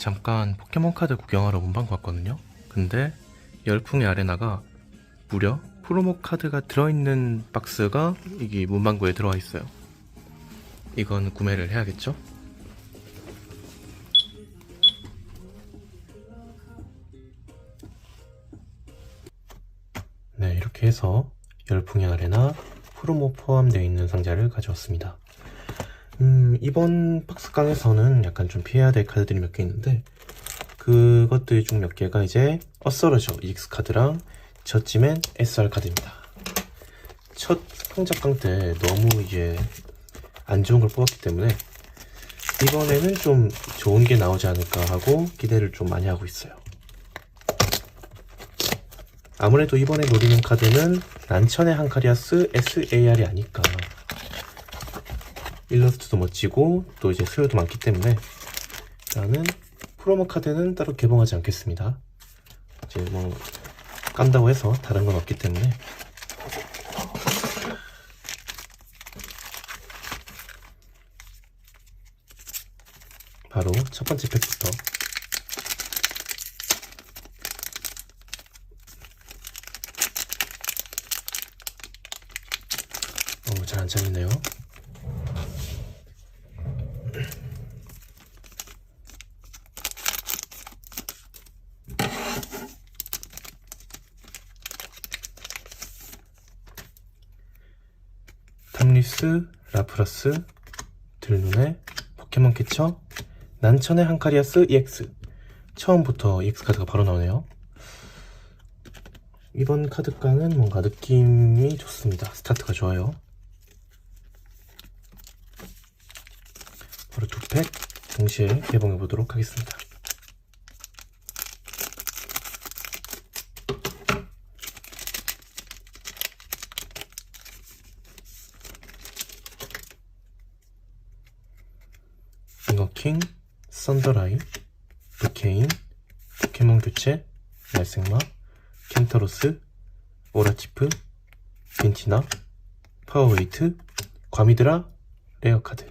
잠깐 포켓몬 카드 구경하러 문방구 왔거든요. 근데 열풍의 아레나가 무려 프로모 카드가 들어있는 박스가 이게 문방구에 들어와 있어요. 이건 구매를 해야겠죠? 네, 이렇게 해서 열풍의 아레나 프로모 포함되어 있는 상자를 가져왔습니다. 음, 이번 박스깡에서는 약간 좀 피해야 될 카드들이 몇 개 있는데, 그것들 중 몇 개가 이제 어서러저 EX 카드랑 저지맨 SR 카드입니다. 첫 상자깡 때 너무 이제 안 좋은 걸 뽑았기 때문에, 이번에는 좀 좋은 게 나오지 않을까 하고 기대를 좀 많이 하고 있어요. 아무래도 이번에 노리는 카드는 난천의 한카리아스 SAR이 아닐까. 일러스트도 멋지고 또 이제 수요도 많기 때문에 나는 프로모 카드는 따로 개봉하지 않겠습니다. 이제 뭐 깐다고 해서 다른 건 없기 때문에 바로 첫 번째 팩부터 어, 잘안 잘리네요. 탐리스, 라프라스, 들눈의 포켓몬 캐쳐, 난천의 한카리아스 EX. 처음부터 EX 카드가 바로 나오네요. 이번 카드깡은 뭔가 느낌이 좋습니다. 스타트가 좋아요. 바로 두 팩 동시에 개봉해 보도록 하겠습니다. 잉어킹, 썬더라이, 루케인, 포켓몬 교체, 날생마, 켄타로스, 오라치프, 벤티나, 파워웨이트, 과미드라, 레어카드.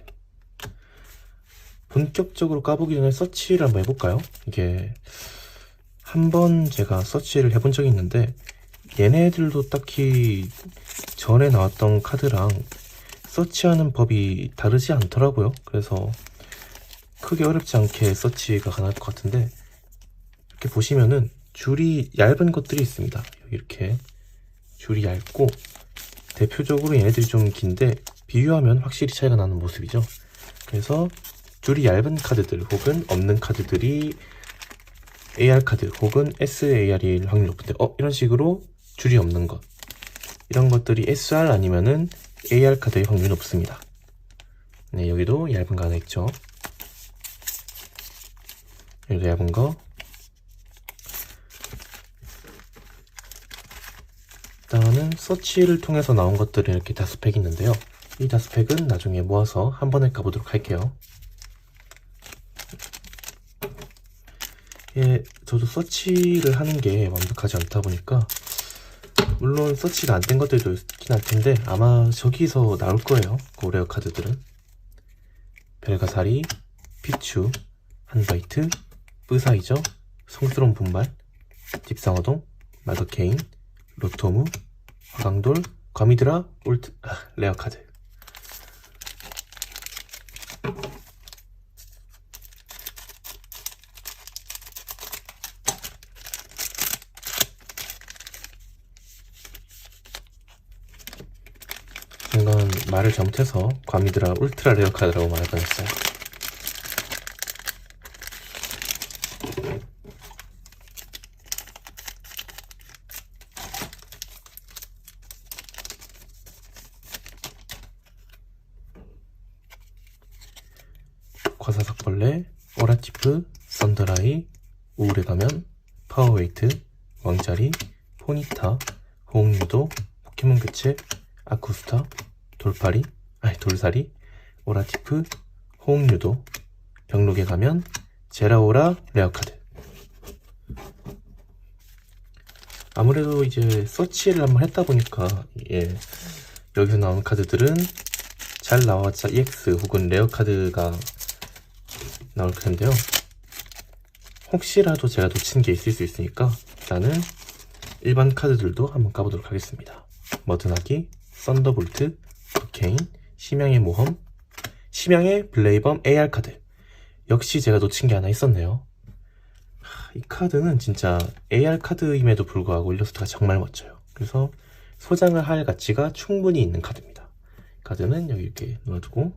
본격적으로 까보기 전에 서치를 한번 해볼까요? 이게 한 번 제가 서치를 해본 적이 있는데 얘네들도 딱히 전에 나왔던 카드랑 서치하는 법이 다르지 않더라고요. 그래서 크게 어렵지 않게 서치가 가능할 것 같은데 이렇게 보시면은 줄이 얇은 것들이 있습니다. 이렇게 줄이 얇고 대표적으로 얘네들이 좀 긴데 비교하면 확실히 차이가 나는 모습이죠. 그래서 줄이 얇은 카드들 혹은 없는 카드들이 AR 카드 혹은 SAR일 확률이 높은데 어 이런 식으로 줄이 없는 것 이런 것들이 SR 아니면은 AR 카드의 확률이 높습니다. 네 여기도 얇은 거 하나 있죠. 여기도 얇은 거 일단은 서치를 통해서 나온 것들은 이렇게 다섯 팩 있는데요. 이 다섯 팩은 나중에 모아서 한 번에 까보도록 할게요. 예, 저도 서치를 하는 게 완벽하지 않다 보니까 물론 서치가 안 된 것들도 있긴 할 텐데 아마 저기서 나올 거예요. 고레어 카드들은 벨가사리, 피추, 한바이트, 뿌사이저, 성스러운 분말, 딥상어동, 마더케인, 로토무, 화강돌, 과미드라, 울트, 아, 레어 카드. 이건 말을 잘못해서 과미드라 울트라 레어 카드라고 말할 뻔했어요. 과사삭벌레, 오라티프, 썬더라이, 우울의 가면, 파워웨이트, 왕자리, 포니타, 호응유도, 포켓몬 교체, 아쿠스타, 돌파리, 아니 돌사리, 오라티프, 호응 유도, 병록에 가면, 제라오라 레어카드. 아무래도 이제 서치를 한번 했다 보니까 예, 여기서 나온 카드들은 잘 나왔자 EX 혹은 레어 카드가 나올 텐데요. 혹시라도 제가 놓친 게 있을 수 있으니까 일단은 일반 카드들도 한번 까보도록 하겠습니다. 머드나기, 썬더볼트, 버케인, 심양의 모험, 심양의 블레이범 AR 카드. 역시 제가 놓친 게 하나 있었네요. 하, 이 카드는 진짜 AR 카드임에도 불구하고 일러스트가 정말 멋져요. 그래서 소장을 할 가치가 충분히 있는 카드입니다. 카드는 여기 이렇게 놓아두고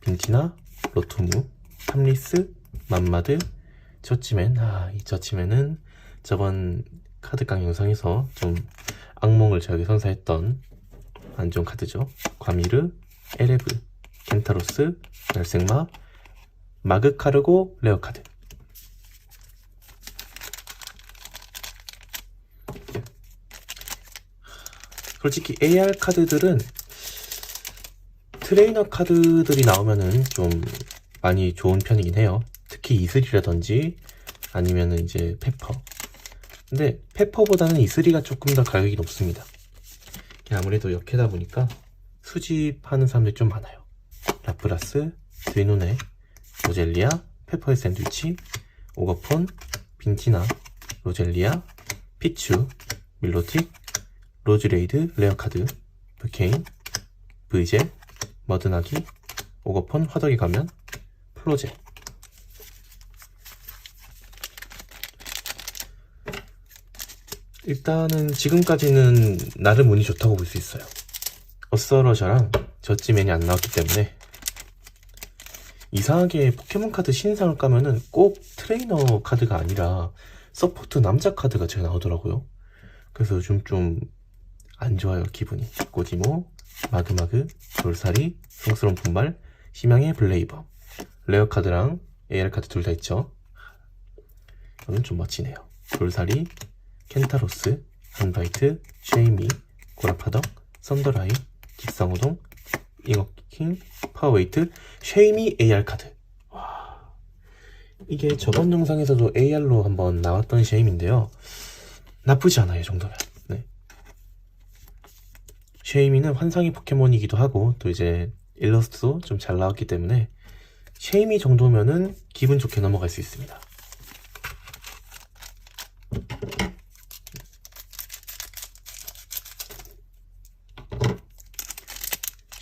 빈티나, 로토무, 탐리스, 맘마드, 저치맨. 아, 이 저치맨은 저번 카드깡 영상에서 좀 악몽을 저에게 선사했던 안 좋은 카드죠. 과미르, 에레브, 켄타로스, 날생마, 마그카르고 레어 카드. 솔직히 AR 카드들은 트레이너 카드들이 나오면은 좀 많이 좋은 편이긴 해요. 특히 이슬이라든지 아니면은 이제 페퍼. 근데 페퍼보다는 이슬이가 조금 더 가격이 높습니다. 아무래도 역해다 보니까 수집하는 사람들이 좀 많아요. 라프라스, 드위노네, 로젤리아, 페퍼의 샌드위치, 오거폰, 빈티나, 로젤리아, 피추, 밀로틱, 로즈레이드, 레어카드, 브케인, 브이젤, 머드나기, 오거폰, 화덕이 가면, 플로제. 일단은 지금까지는 나름 운이 좋다고 볼 수 있어요. 어서러저랑 저찌맨이 안 나왔기 때문에 이상하게 포켓몬 카드 신상을 까면은 꼭 트레이너 카드가 아니라 서포트 남자 카드가 제가 나오더라고요. 그래서 요즘 좀 안 좋아요 기분이. 꼬지모, 마그마그, 돌사리, 성스러운 분말, 심양의 블레이버, 레어 카드랑 AR 카드 둘 다 있죠. 이거는 좀 멋지네요. 돌사리, 켄타로스, 한바이트, 쉐이미, 고라파덕, 썬더라이, 깃상우동, 잉어킹, 파워웨이트, 쉐이미 AR 카드. 와, 이게 저번 영상에서도 AR로 한번 나왔던 쉐이미인데요. 나쁘지 않아요, 이 정도면. 네. 쉐이미는 환상의 포켓몬이기도 하고, 또 이제 일러스트도 좀 잘 나왔기 때문에, 쉐이미 정도면은 기분 좋게 넘어갈 수 있습니다.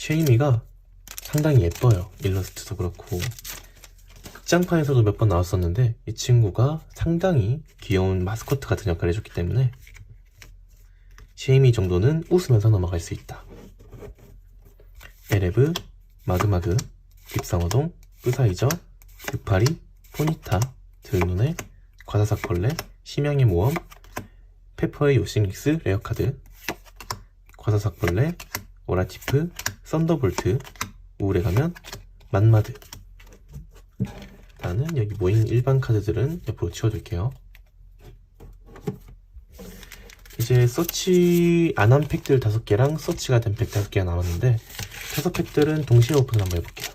쉐이미가 상당히 예뻐요. 일러스트도 그렇고. 극장판에서도 몇 번 나왔었는데, 이 친구가 상당히 귀여운 마스코트 같은 역할을 해줬기 때문에, 쉐이미 정도는 웃으면서 넘어갈 수 있다. 에레브, 마그마그, 깁상어동, 뿌사이저, 득파리, 포니타, 들눈에, 과사삭벌레, 심양의 모험, 페퍼의 요싱릭스 레어카드, 과사삭벌레, 오라티프, 썬더볼트, 우울에 가면 만마드. 나는 여기 모인 일반 카드들은 옆으로 치워둘게요. 이제 서치 안 한 팩들 5개랑 서치가 된 팩 5개가 남았는데 다섯 팩들은 동시에 오픈 한번 해볼게요.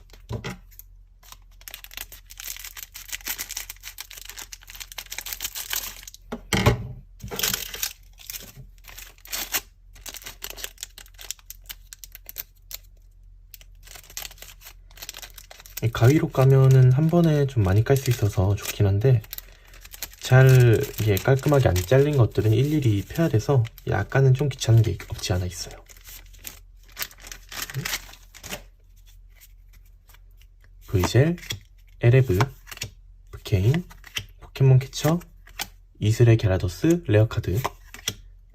가위로 까면은 한 번에 좀 많이 깔 수 있어서 좋긴 한데 잘 이게 깔끔하게 안 잘린 것들은 일일이 펴야 돼서 약간은 좀 귀찮은 게 없지 않아 있어요. 브이젤, 에레브, 브케인, 포켓몬 캐쳐, 이슬의 게라도스 레어카드,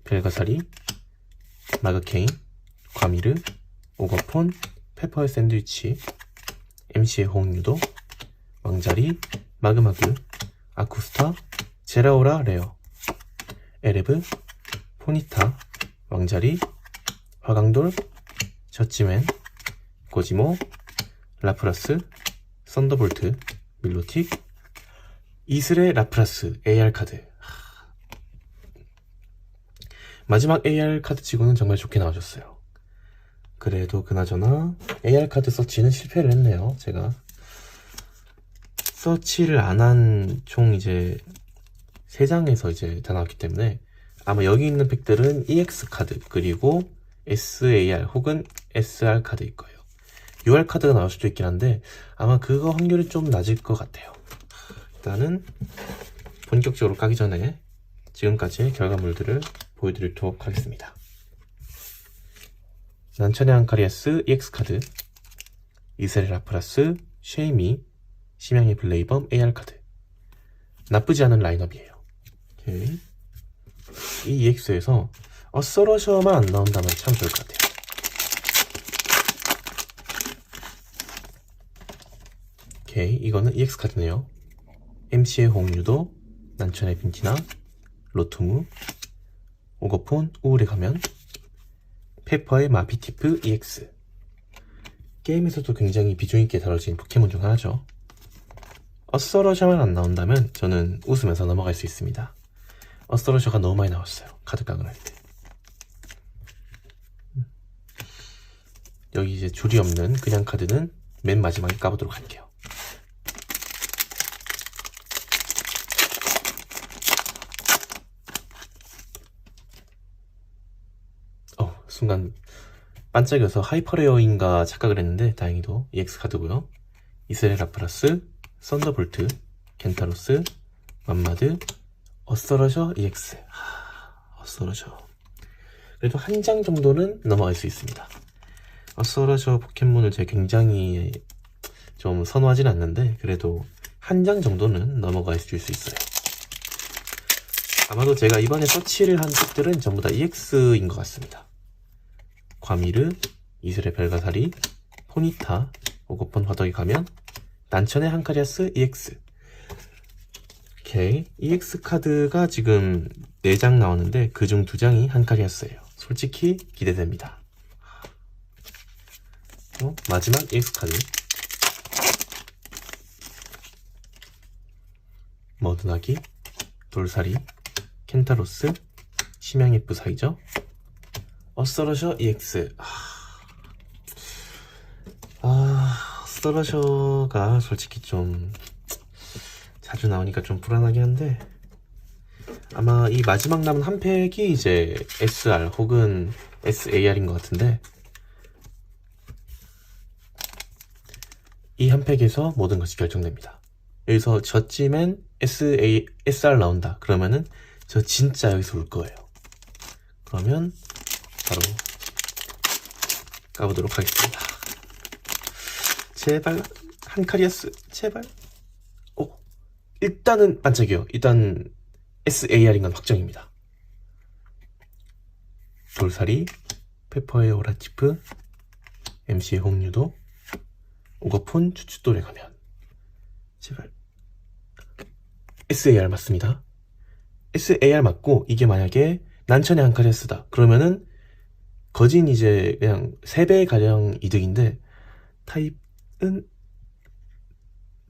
벨가사리, 마그케인, 과미르, 오거폰, 페퍼의 샌드위치, MC의 홍유도, 왕자리, 마그마그, 아쿠스타, 제라오라 레어, 에레브, 포니타, 왕자리, 화강돌, 셔치맨, 고지모, 라프라스, 썬더볼트, 밀로틱, 이슬의 라프라스 AR 카드. 마지막 AR 카드 치고는 정말 좋게 나와줬어요. 그래도 그나저나 AR 카드 서치는 실패를 했네요. 제가 서치를 안 한 총 이제 3장에서 이제 다 나왔기 때문에 아마 여기 있는 팩들은 EX 카드 그리고 SAR 혹은 SR 카드일 거예요. UR 카드가 나올 수도 있긴 한데 아마 그거 확률이 좀 낮을 것 같아요. 일단은 본격적으로 까기 전에 지금까지의 결과물들을 보여드리도록 하겠습니다. 난천의 안카리아스 EX카드, 이스라엘 라프라스, 쉐이미, 심양의 블레이범 AR카드. 나쁘지 않은 라인업이에요. 오케이. 이 EX에서 어서러셔만 안 나온다면 참 좋을 것 같아요. 오케이, 이거는 EX 카드네요. MC의 홍유도, 난천의 빈티나, 로투무, 오거폰, 우울의 가면, 페퍼의 마피티프 EX. 게임에서도 굉장히 비중 있게 다뤄진 포켓몬 중 하나죠. 어서러셔만 안 나온다면 저는 웃으면서 넘어갈 수 있습니다. 어서러셔가 너무 많이 나왔어요. 카드 깡을 할 때. 음. 여기 이제 줄이 없는 그냥 카드는 맨 마지막에 까보도록 할게요. 어, 순간 반짝여서 하이퍼레어인가 착각을 했는데 다행히도 EX 카드고요. 이스라엘 라프라스, 썬더볼트, 켄타로스, 맘마드, 어서러셔 EX. 하, 어서러셔. 그래도 한 장 정도는 넘어갈 수 있습니다. 어서러셔 포켓몬을 제가 굉장히 좀 선호하진 않는데 그래도 한 장 정도는 넘어갈 수 있어요. 아마도 제가 이번에 서치를 한 책들은 전부 다 EX인 것 같습니다. 과미르, 이슬의 별가사리, 포니타, 오고폰 화덕이 가면, 난천의 한카리아스 EX. 오케이. EX 카드가 지금 4장 나오는데 그중 2장이 한카리아스예요. 솔직히 기대됩니다. 어, 마지막 EX 카드. 머드나기, 돌사리, 켄타로스, 심양의 부사이죠. 어서러셔 EX. 아, 어서러셔가 솔직히 좀 자주 나오니까 좀 불안하긴 한데 아마 이 마지막 남은 한 팩이 이제 SR 혹은 SAR인 것 같은데 이 한 팩에서 모든 것이 결정됩니다. 여기서 저쯤엔 SA, SR 나온다. 그러면은 저 진짜 여기서 울 거예요. 그러면 바로 까보도록 하겠습니다. 제발 한카리아스 제발. 오 일단은 반짝이요. 일단 SAR인 건 확정입니다. 돌사리, 페퍼의 오라치프, MC의 홍유도, 오거폰 추추돌에 가면 제발 SAR 맞습니다. SAR 맞고 이게 만약에 난천의 한카리아스다. 그러면은 거진 이제 그냥 3배 가량 이득인데 타입은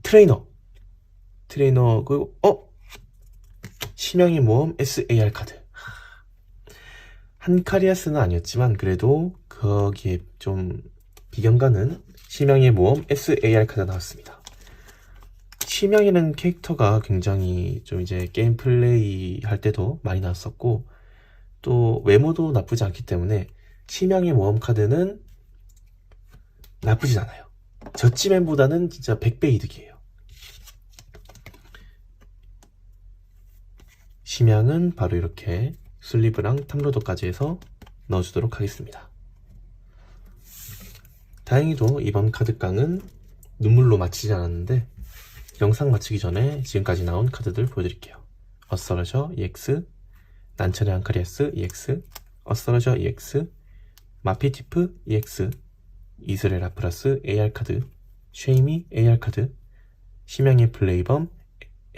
트레이너 트레이너 그 어? 심양의 모험 SAR 카드 한카리아스는 아니었지만 그래도 거기에 좀 비견가는 심양의 모험 SAR 카드 나왔습니다. 심양이라는 캐릭터가 굉장히 좀 이제 게임 플레이 할 때도 많이 나왔었고 또 외모도 나쁘지 않기 때문에 심양의 모험 카드는 나쁘진 않아요. 저찌맨보다는 진짜 100배 이득이에요. 심양은 바로 이렇게 슬리브랑 탐로도까지 해서 넣어주도록 하겠습니다. 다행히도 이번 카드깡은 눈물로 마치지 않았는데 영상 마치기 전에 지금까지 나온 카드들 보여드릴게요. 어서러셔 EX, 난천의 한카리아스 EX, 어서러셔 EX, 마피티프 EX, 이스레 라프라스 AR 카드, 쉐이미 AR 카드, 심양의 플레이범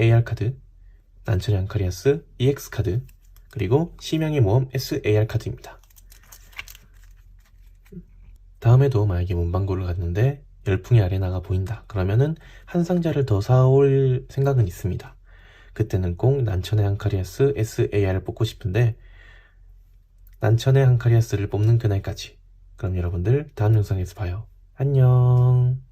AR 카드, 난천의 한카리아스 EX 카드, 그리고 심양의 모험 SAR 카드입니다. 다음에도 만약에 문방구를 갔는데 열풍의 아레나가 보인다. 그러면은 한 상자를 더 사올 생각은 있습니다. 그때는 꼭 난천의 한카리아스 SAR을 뽑고 싶은데 난천의 한카리아스를 뽑는 그날까지. 그럼 여러분들 다음 영상에서 봐요. 안녕.